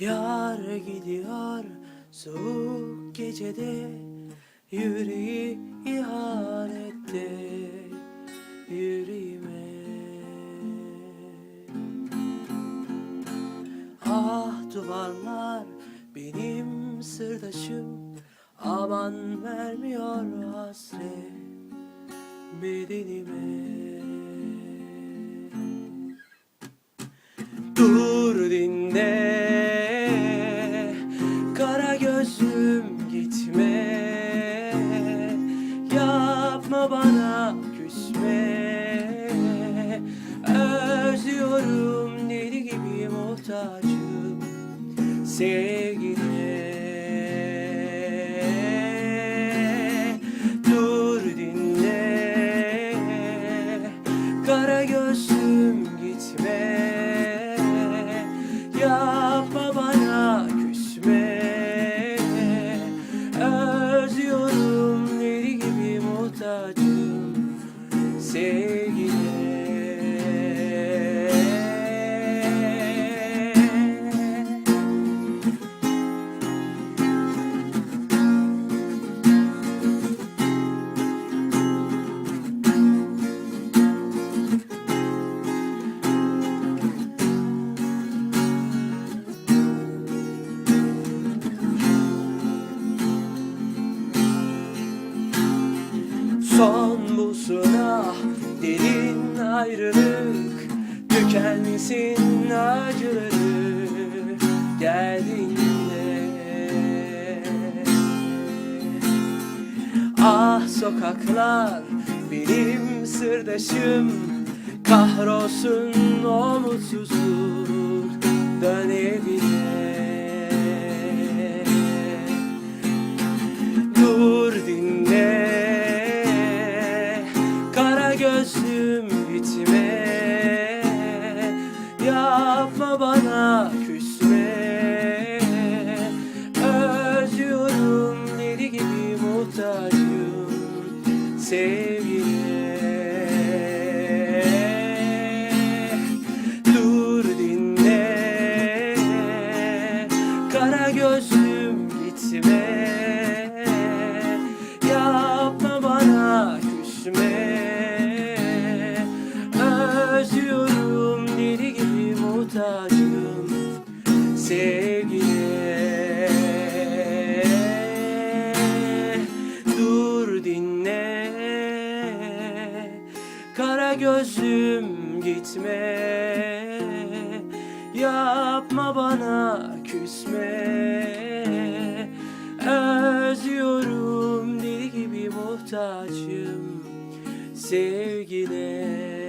Yar gidiyor soğuk gecede Yüreği ihanette yüreğime. Ah duvarlar benim sırdaşım Aman vermiyor hasret bedenime gitme. Yapma bana küsme. Özlüyorum deli gibi muhtacım Sevgine. Dur dinle. Kara gözlüm gitme Son bu sıra derin ayrılık Tükensin acıları. Geldiğinde Ah sokaklar benim sırdaşım Kahrolsun o mutsuzluk dön evine Kara gözlüm gitme. Yapma bana küsme. Özlüyorum deli gibi muhtacım Sevgine Dur dinle. Kara gözlüm gitme sevgine Dur dinle. Kara gözlüm gitme. Yapma bana küsme. Özlüyorum deli gibi muhtaçım sevgine.